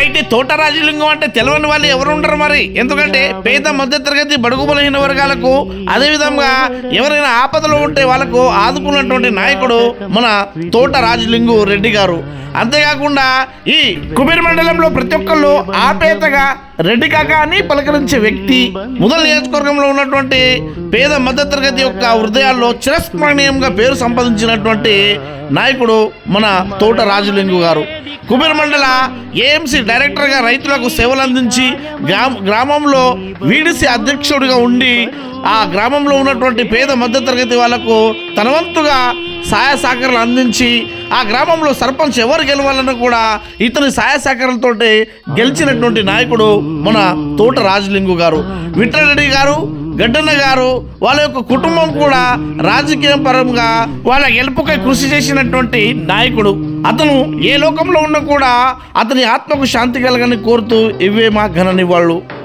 Right తోట రాజలింగం అంటే తెలవని వాళ్ళు ఎవరు ఉండరు మరి. ఎందుకంటే పేద మధ్య తరగతి బడుగు బలహీన వర్గాలకు అదే విధంగా ఎవరైనా ఆపదలో ఉంటే వాళ్ళకు ఆదుకున్నటువంటి నాయకుడు మన తోట రాజలింగు రెడ్డి గారు. అంతేకాకుండా ఈ కుబేర్ మండలంలో ప్రతి ఒక్కళ్ళు ఆపేతగా రెడ్డి కాక అని పలకరించే వ్యక్తి మొదల నియోజకవర్గంలో ఉన్నటువంటి పేద మధ్య తరగతి యొక్క హృదయాల్లో చిరస్మరణీయంగా పేరు సంపాదించినటువంటి నాయకుడు మన తోట రాజలింగు గారు. కుబేర్ మండల ఏఎంసీ డైరెక్టర్గా రైతులకు సేవలు అందించి గ్రామంలో వీడిసి అధ్యక్షుడిగా ఉండి ఆ గ్రామంలో ఉన్నటువంటి పేద మధ్యతరగతి వాళ్ళకు తనవంతుగా సహాయ సహకారాలు అందించి ఆ గ్రామంలో సర్పంచ్ ఎవరు గెలవాలన్నా కూడా ఇతని సహాయ సహకారాలతో గెలిచినటువంటి నాయకుడు మన తోట రాజలింగు గారు. విఠలరెడ్డి గారు గడ్డన్న గారు వాళ్ళ యొక్క కుటుంబం కూడా రాజకీయ పరంగా వాళ్ళ గెలుపుకై కృషి చేసినటువంటి నాయకుడు. అతను ఏ లోకంలో ఉన్నా కూడా అతని ఆత్మకు శాంతి కలగని కోరుతూ ఇవే మా ఘన నివాళులు.